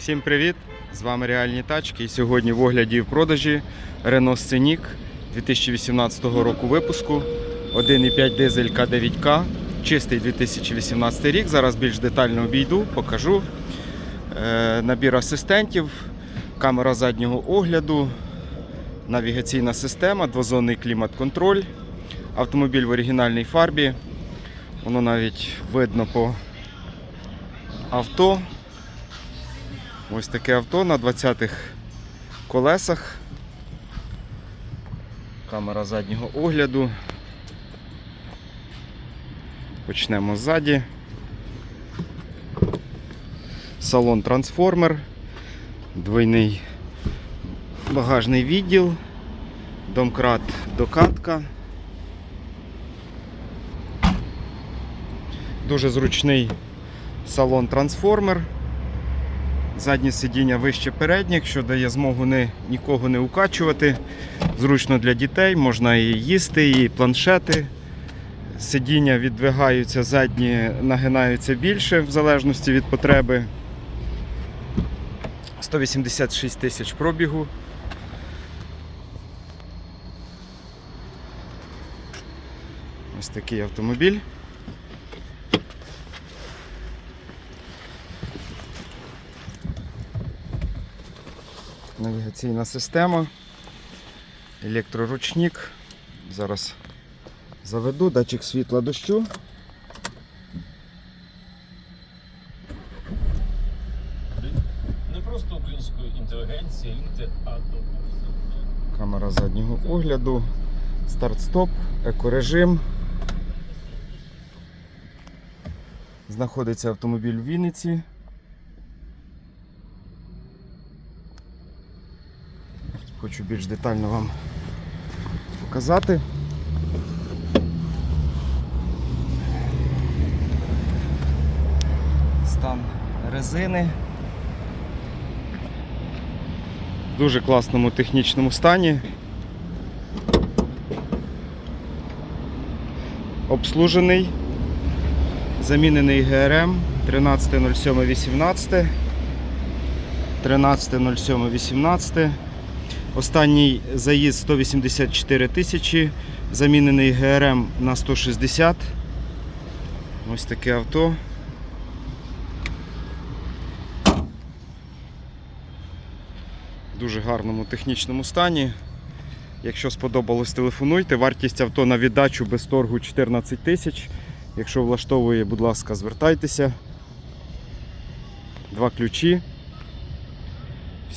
Всім привіт! З вами Реальні тачки. І сьогодні в огляді і в продажі Renault Scenic 2018 року випуску. 1,5 дизель К9К, чистий 2018 рік. Зараз більш детально обійду, покажу. Е, Набір асистентів, камера заднього огляду, навігаційна система, двозонний клімат-контроль. Автомобіль в оригінальній фарбі. Воно навіть видно по авто. Ось таке авто на 20-х колесах. Камера заднього огляду. Почнемо ззаді. Салон трансформер, двойний багажний відділ, домкрат докатка. Дуже зручний салон трансформер. Заднє сидіння вище передніх, що дає змогу не, нікого не укачувати. Зручно для дітей, можна і їсти, і планшети. Сидіння віддвигаються, задні нагинаються більше в залежності від потреби. 186 тисяч пробігу. Ось такий автомобіль. Навігаційна система, електроручник. Зараз заведу датчик світла дощу. Не просто української інтелігенції, а до Камера заднього огляду, старт-стоп, екорежим. Знаходиться автомобіль в Вінниці. Хочу більш детально вам показати. Стан резини. В дуже класному технічному стані. Обслужений, замінений ГРМ 13.07.18. 13.07.18. Останній заїзд 184 тисячі, замінений ГРМ на 160. Ось таке авто. В дуже гарному технічному стані. Якщо сподобалось, телефонуйте. Вартість авто на віддачу без торгу 14 тисяч. Якщо влаштовує, будь ласка, звертайтеся. Два ключі.